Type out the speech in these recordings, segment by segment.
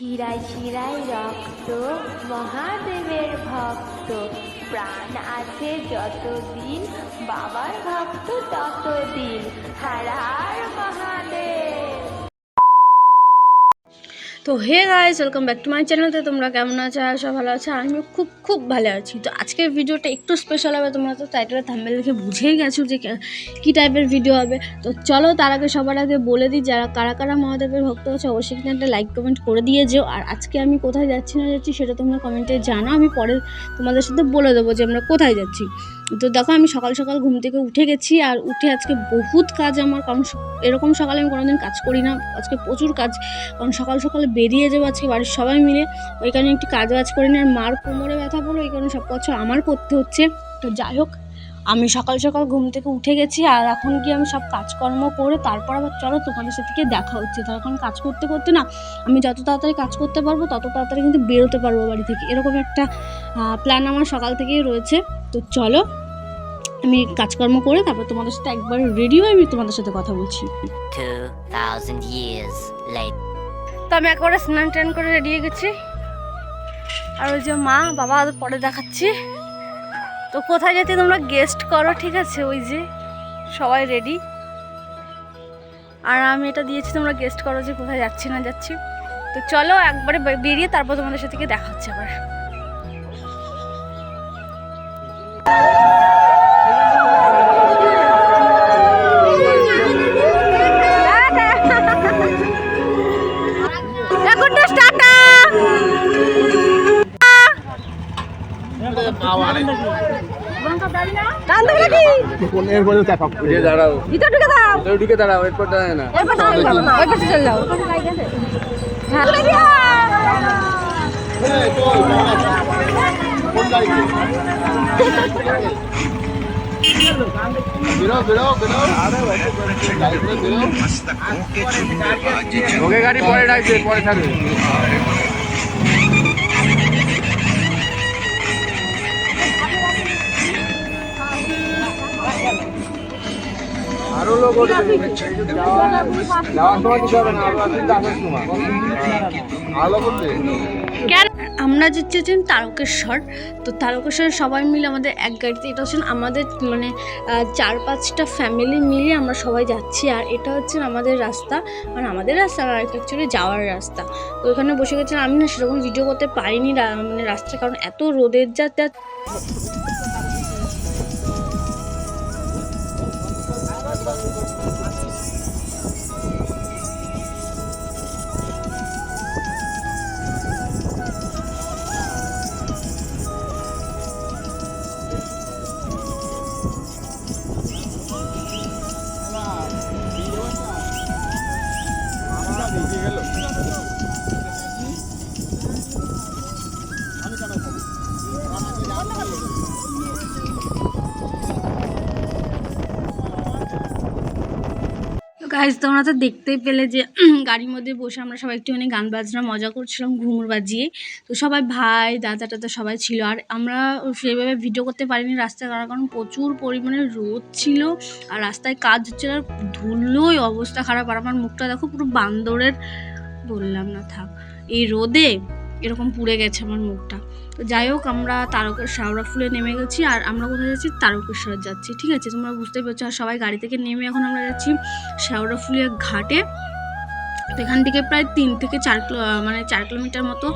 শিরায় শিরায় রক্ত মহাদেবের ভক্ত। প্রাণ আছে যতদিন বাবার ভক্ত ততদিন। হারার হার মহাদেব। তো hey guys, welcome back to my চ্যানেলতে তোমরা কেমন আছো? সব ভালো আছো। আর আমি খুব খুব ভালো আছি। তো আজকের ভিডিওটা একটু স্পেশাল হবে। তোমরা তো টাইটেলে থাম্বেল দেখে বুঝেই গেছো যে কী টাইপের ভিডিও হবে। তো চলো তার আগে সবার আগে বলে দিই, যারা, কারা কারা মহাদেবের ভক্ত আছে, অবশ্যই কিন্তু একটা লাইক কমেন্ট করে দিয়ে যেও। আর আজকে আমি কোথায় যাচ্ছি না যাচ্ছি সেটা তোমরা কমেন্টে জানো। আমি পরে তোমাদের সাথে বলে দেবো যে আমরা কোথায় যাচ্ছি। তো দেখো, আমি সকাল সকাল ঘুম থেকে উঠে গেছি। আর উঠে আজকে বহুত কাজ আমার। কারণ এরকম সকালে আমি কোনোদিন কাজ করি না। আজকে প্রচুর কাজ। কারণ সকাল, সকালে বেরিয়ে যাব আজকে বাড়ির সবাই মিলে। ওই কারণে একটি কাজ বাজ করি আর মার কোমরে ব্যথা পড়ল ওই কারণে সব কিছু আমার করতে হচ্ছে। তো যাই হোক আমি সকাল সকাল ঘুম থেকে উঠে গেছি আর এখন গিয়ে আমি সব কাজকর্ম করে তারপর আবার চলো তোমাদের সাথে গিয়ে দেখা হচ্ছে। তো এখন কাজ করতে করতে না আমি যত তাড়াতাড়ি কাজ করতে পারব তত তাড়াতাড়ি কিন্তু বেরোতে পারব বাড়ি থেকে। এরকম একটা প্ল্যান আমার সকাল থেকেই রয়েছে। তো চলো আমি কাজকর্ম করে তারপর তোমাদের সাথে একবার রেডি হয়ে আমি তোমাদের সাথে কথা বলছি। 2,000 years later. তো আমি একবারে স্নান টান করে রেডি হয়ে গেছি। আর ওই যে মা, বাবা পরে দেখাচ্ছি। তো কোথায় যেতে তোমরা গেস্ট করো, ঠিক আছে? ওই যে সবাই রেডি আর আমি এটা দিয়েছি, তোমরা গেস্ট করো যে কোথায় যাচ্ছি, না যাচ্ছি। তো চলো একবারে বেরিয়ে তারপর তোমাদের সাথে দেখা হচ্ছে আবার। ওকে গাড়ি পরে ডাকবে পরে থাকবে। করবে কেন? আমরা হচ্ছেন তারকেশ্বর। তো তারকেশ্বর সবাই মিলে আমাদের এক গাড়িতে, এটা হচ্ছেন আমাদের মানে চার পাঁচটা ফ্যামিলি মিলে আমরা সবাই যাচ্ছি। আর এটা হচ্ছে আমাদের রাস্তা। মানে আমাদের রাস্তা আর অ্যাকচুয়ালি যাওয়ার রাস্তা। তো ওখানে বসে গেছে আমি না সেরকম ভিডিও করতে পারিনি মানে রাস্তা কারণ এত রোদের যা গাইজ তোমরা তো দেখতেই পেলে যে গাড়ির মধ্যে বসে আমরা সবাই একটুখানি গান বাজনা, মজা করছিলাম, ঘুমুর বাজিয়ে। তো সবাই ভাই, দাদা টাদা সবাই ছিল। আর আমরা সেইভাবে ভিডিও করতে পারিনি রাস্তায় কারণ কারণ প্রচুর পরিমাণে রোদ ছিল আর রাস্তায় কাজ হচ্ছিল আর ধুলোই অবস্থা খারাপ। আর আমার মুখটা দেখো পুরো বান্দরের, বললাম না, থাক। এই রোদে এরকম পুড়ে গেছে আমার মুখটা। তো যাই হোক, আমরা তারকের শাওড়া ফুলে নেমে গেছি আর আমরা কোথায় যাচ্ছি? তারকেশ্বর যাচ্ছি। ঠিক আছে, তোমরা বুঝতেই পারছ, আর সবাই গাড়ি থেকে নেমে এখন আমরা যাচ্ছি শেওড়া ফুলিয়া ঘাটে। তো এখান থেকে প্রায় তিন থেকে চার কিলো মানে চার কিলোমিটার মতো,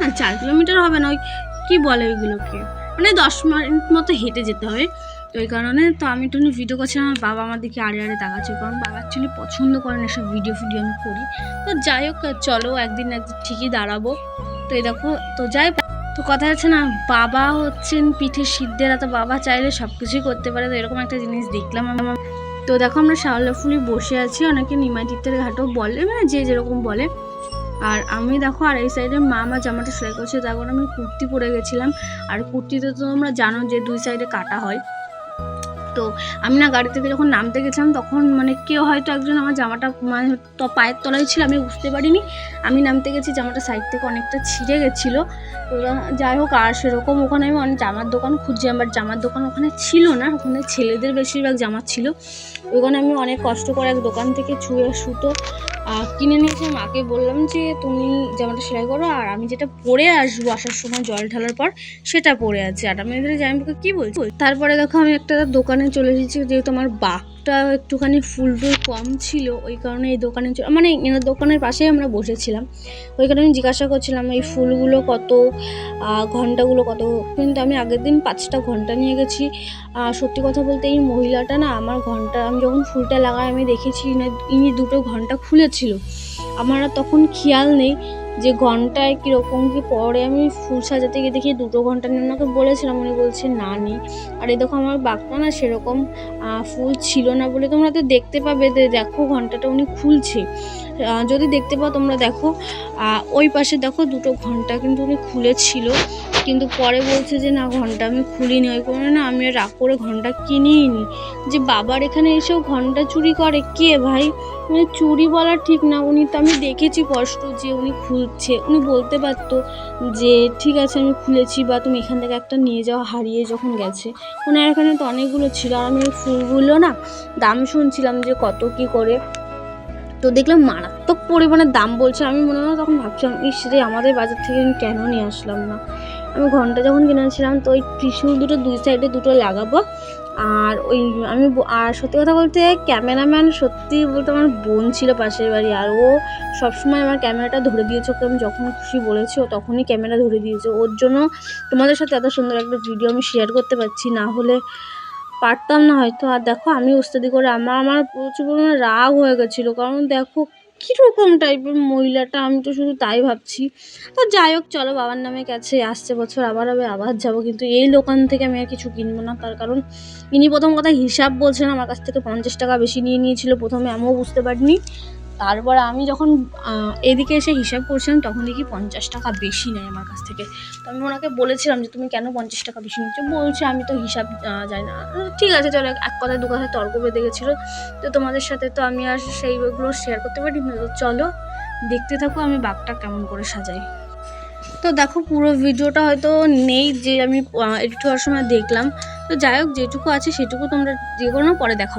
না, চার কিলোমিটার হবে না, ওই কী বলে ওইগুলোকে? মানে দশ মিনিট মতো হেঁটে যেতে হবে তো কারণে তো আমি একটু ভিডিও করছিলাম আমার বাবা আমার দিকে আড়ে আড়ে তাকাচ্ছে, কারণ বাবা অ্যাকচুয়ালি পছন্দ করেন এসব ভিডিও ফিডিও আমি করি। তো যাই হোক, চলো একদিন একদিন ঠিকই দাঁড়াবো। তো এই দেখো, তো যাই তো কথা আছে না, বাবা হচ্ছেন পিঠে সিদ্ধেরা, তো বাবা চাইলে সব কিছুই করতে পারে, তো এরকম একটা জিনিস দেখলাম আমার। তো দেখো আমরা শাওলাফুলি বসে আছি, অনেকে নিমাটিতের ঘাটও বলে মানে যে যেরকম বলে। আর আমি দেখো আর এই সাইডে মা আমার জামাটা সেলাই করছে, তারপর আমি কুর্তি পরে গেছিলাম। আর কুর্তিতে তো তোমরা জানো যে দুই সাইডে কাটা হয়। তো আমি না গাড়ি থেকে যখন নামতে গেছিলাম, তখন মানে কেউ হয়তো একজন আমার জামাটা মানে তো পায়ের তলায় ছিল, আমি বুঝতে পারিনি। আমি নামতে গেছি, জামাটা সাইড থেকে অনেকটা ছিঁড়ে গেছিল। তো যাই হোক, আর সেরকম ওখানে আমি অনেক জামার দোকান খুঁজছি, আমার জামার দোকান ওখানে ছিল না, ওখানে ছেলেদের বেশিরভাগ জামা ছিল। ওখানে আমি অনেক কষ্ট করে এক দোকান থেকে ছুঁয়ে সুতো কিনে নিয়েছে, মাকে বললাম যে তুমি জামাটা সেলাই করো, আর আমি যেটা পরে আসব আসার সময় জল ঢালার পর, সেটা পরে আছে। আর আমি এদের জামাইবাবুকে কী বলছি? তারপরে দেখো আমি একটা দোকানে চলে এসেছি, যেহেতু আমার বাঘটা একটুখানি ফুল টুল কম ছিল, ওই কারণে এই দোকানে মানে এনার দোকানের পাশেই আমরা বসেছিলাম। ওই কারণে আমি জিজ্ঞাসা করছিলাম, এই ফুলগুলো কত? ঘন্টাগুলো কত? কিন্তু আমি আগের দিন পাঁচটা ঘণ্টা নিয়ে গেছি। সত্যি কথা বলতে এই মহিলাটা না, আমার ঘণ্টা, আমি যখন ফুলটা লাগাই, আমি দেখেছি ইনি- দুটো ঘণ্টা খুলেছিল আমার তখন খেয়াল নেই যে ঘন্টায় কীরকম কি পরে আমি ফুল সাজাতে গিয়ে দেখি দুটো ঘণ্টা নিয়ে ওনাকে বলেছিলাম। উনি বলছে, না নেই আর এই দেখো আমার বাগটা না সেরকম ফুল ছিল না বলে তোমরা তো দেখতে পাবে। যে দেখো ঘন্টাটা উনি খুলছে। যদি দেখতে পাও তোমরা দেখো ওই পাশে দেখো দুটো ঘণ্টা কিন্তু উনি খুলেছিল, কিন্তু পরে বলছে যে, না, ঘণ্টা আমি খুলিনি। ওই কারণে না আমি রাগ করে ঘণ্টা কিনিই নি যে বাবার এখানে এসেও ঘণ্টা চুরি করে? কে ভাই? মানে চুরি বলা ঠিক না। উনি তো আমি দেখেছি কষ্ট যে উনি খুলছে। উনি বলতে পারতো যে, ঠিক আছে, আমি খুলেছি বা তুমি এখান থেকে একটা নিয়ে যাও, হারিয়ে যখন গেছে। ওনার এখানে তো অনেকগুলো ছিল। আর আমি ফুলগুলো না দাম শুনছিলাম যে কত কি করে। তো দেখলাম মারাত্মক পরিমাণে দাম বলছে। আমি মনে হয় তখন ভাবছিলাম, ইস রে, আমাদের বাজার থেকে আমি কেন নিয়ে আসলাম না? আমি ঘণ্টা যখন কিনেছিলাম, তো ওই ত্রিশূল দুটো, দুই সাইডে দুটো লাগাবো। আর ওই আমি আর সত্যি কথা বলতে ক্যামেরাম্যান সত্যি বলতে আমার বোন ছিল পাশের বাড়ি, আর ও সবসময় আমার ক্যামেরাটা ধরে দিয়েছে। ওকে আমি যখন খুশি বলেছি, ও তখনই ক্যামেরা ধরে দিয়েছে। ওর জন্য তোমাদের সাথে এত সুন্দর একটা ভিডিও আমি শেয়ার করতে পারছি। না হলে পারতাম না হয়তো। আর দেখো, আমি উস্তাদি করে আমার আমার প্রচুর পরিমাণে রাগ হয়ে গেছিল। কারণ দেখো, কীরকম টাইপের মহিলাটা, আমি তো শুধু তাই ভাবছি। তো যাই হোক, চলো বাবার নামে গেছে, আসছে বছর, আবার আমি আবার যাব। কিন্তু এই দোকান থেকে আমি আর কিছু কিনবো না। তার কারণ ইনি প্রথম কথা হিসাব বলছেন, আমার কাছ থেকে পঞ্চাশ টাকা বেশি নিয়ে নিয়েছিল। প্রথমে আমিও বুঝতে পারিনি। তারপর আমি যখন এদিকে এসে হিসাব করছিলাম, তখন দেখি পঞ্চাশ টাকা বেশি নেয় আমার কাছ থেকে। তো আমি ওনাকে বলেছিলাম যে, তুমি কেন পঞ্চাশ টাকা বেশি নিচ্ছ? বলছে, আমি তো হিসাব জানি না। ঠিক আছে, চলো, এক কথায়, দু কথায় তর্ক বেঁধে গেছিল। তো তোমাদের সাথে তো আমি আর সেইগুলো শেয়ার করতে পারি না। তো চলো, দেখতে থাকো, আমি বাঘটা কেমন করে সাজাই। তো দেখো, পুরো ভিডিওটা হয়তো নেই যে আমি এডিট হওয়ার সময় দেখলাম। তো যাই হোক, যেটুকু আছে সেটুকু তোমরা যে কোনো পরে দেখা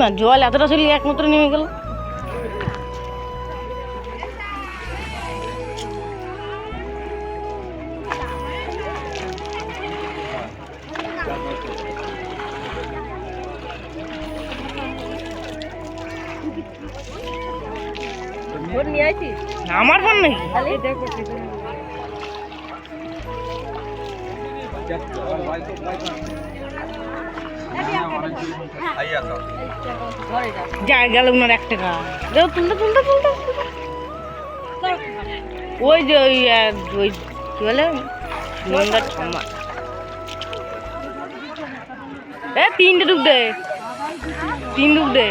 না জল এতটা শরীর একমাত্র নেমে গেল। আমার ফোন নাকি? যা গেল ওনার এক টাকা। দেখো তুলতে তুলতে তুলতে ওই যে ওই ওই কি বলে? ঠাম্মা। এ তিনটে ডুব দে। তিন ডুব দে।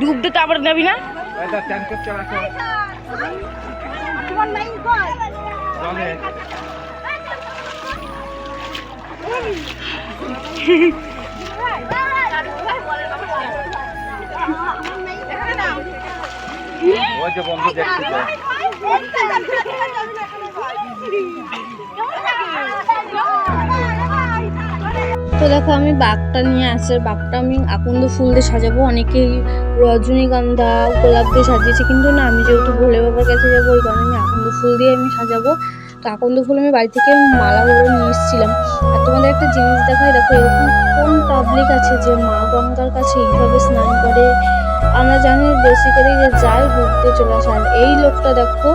ডুব দে তারপরে নেবি না? এটা চান করছো রাখো তোমার লাইন কই জলে ওই যে বন্ধু দেখছি কেমন দেখো, আমি বাঘটা নিয়ে আসছি বাঘটা আমি আকন্দ ফুল দিয়ে সাজাবো। অনেকেই রজনীগন্ধা, গোলাপ দিয়ে সাজিয়েছে, কিন্তু না, আমি যেহেতু ভোলে বাবার কাছে যাব, ওই কারণে আমি আকন্দ ফুল দিয়ে আমি সাজাবো। তো আকন্দ ফুল আমি বাড়ি থেকে মালা করে নিয়ে এসেছিলাম। আর তোমাদের একটা জিনিস দেখাই, দেখো, এরকম কোন পাবলিক আছে যে মা গঙ্গার কাছে এইভাবে স্নান করে? আমরা জানি বেসিক্যালি যে যায় ঘুরতে চলে আসে। আর এই লোকটা দেখো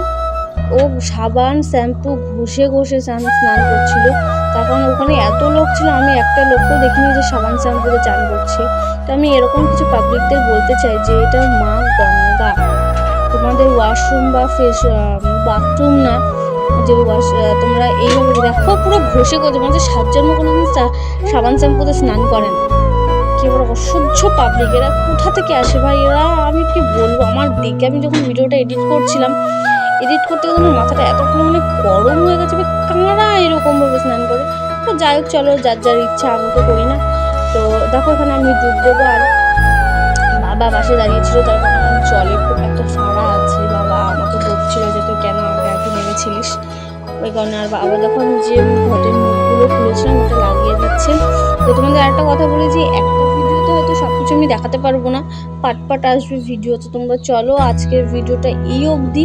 ও সাবান, শ্যাম্পু, ঘষে ঘষে স্নান স্নান করছিল। কারণ ওখানে এত লোক ছিল, আমি একটা লোককেও দেখিনি যে সাবান শ্যাম্পুতে চান করছে। তো আমি এরকম কিছু পাবলিকদের বলতে চাই যে এটা মা গঙ্গা। তোমাদের ওয়াশরুম বা ফেস বাথরুম না, যে ওয়াশ তোমরা এইভাবে দেখো, পুরো ঘষে ঘষে মানে সাত জন্ম কোনো সাবান শ্যাম্পুতে স্নান করে না কি বড় অসহ্য পাবলিক এরা, কোথা থেকে আসে ভাই? এরা, আমি কি বলব? আমার দিকে আমি যখন ভিডিওটা এডিট করছিলাম এডিট করতে গেলে আমার মাথাটা এতক্ষণ মানে গরম হয়ে গেছে ভাই কাঁড়া এরকম ভাবে স্নান করে? তো যাই হোক, চলো, যার যার ইচ্ছা আমি তো করি না। তো দেখো, এখানে আমি ডুব দেবো আর বাবা পাশে দাঁড়িয়েছিল তার কারণে জলে খুব একটা সারা আছে বাবা, আমাকে বলছিল যে তুই কেন আগে আগে নেমেছিলিস ওই কারণে আর বাবা আমি যে ঘটের মুখগুলো খুলেছিলাম, ওটা লাগিয়ে দিচ্ছে। তো তোমাদের আরেকটা কথা বলি যে একটা হয়তো সব কিছু আমি দেখাতে পারব না। পাট পাট আসবে ভিডিও তো তোমরা চলো আজকের ভিডিওটা এই অবধি।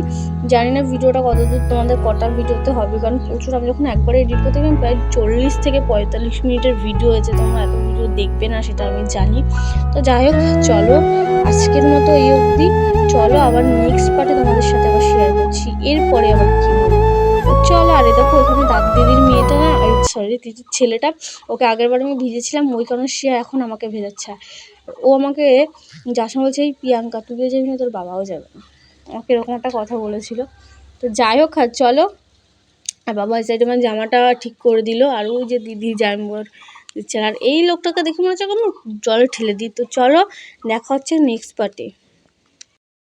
জানি না ভিডিওটা কতদূর তোমাদের কটা ভিডিওতে হবে, কারণ প্রচুর, আমি যখন একবারে এডিট করতে গেলাম প্রায় চল্লিশ থেকে পঁয়তাল্লিশ মিনিটের ভিডিও হয়েছে। তোমরা এত ভিডিও দেখবে না, সেটা আমি জানি। তো যাই হোক, চলো আজকের মতো এই অবধি। চলো আবার নেক্সট পার্টে তোমাদের সাথে আবার শেয়ার করছি। এরপরে আবার কি তো চলো, আরে দেখো ওখানে দাদ দিদির মেয়েটা না সরি দিদির ছেলেটা, ওকে আগের বার আমি ভিজেছিলাম, ওই কারণে সে এখন আমাকে ভেজাচ্ছে। ও আমাকে যার সঙ্গে বলছে, এই প্রিয়াঙ্কা, তুইও যাবি না, তোর বাবাও যাবে না। আমাকে এরকম একটা কথা বলেছিল। তো যাই হোক, আর চলো। আর বাবা এই সাইডে আমার জামাটা ঠিক করে দিল, আর ওই যে দিদি জামবর দিচ্ছে আর এই লোকটাকে দেখে মনে হচ্ছে জল ঠেলে দিই তো চলো, দেখা হচ্ছে নেক্সট পার্টে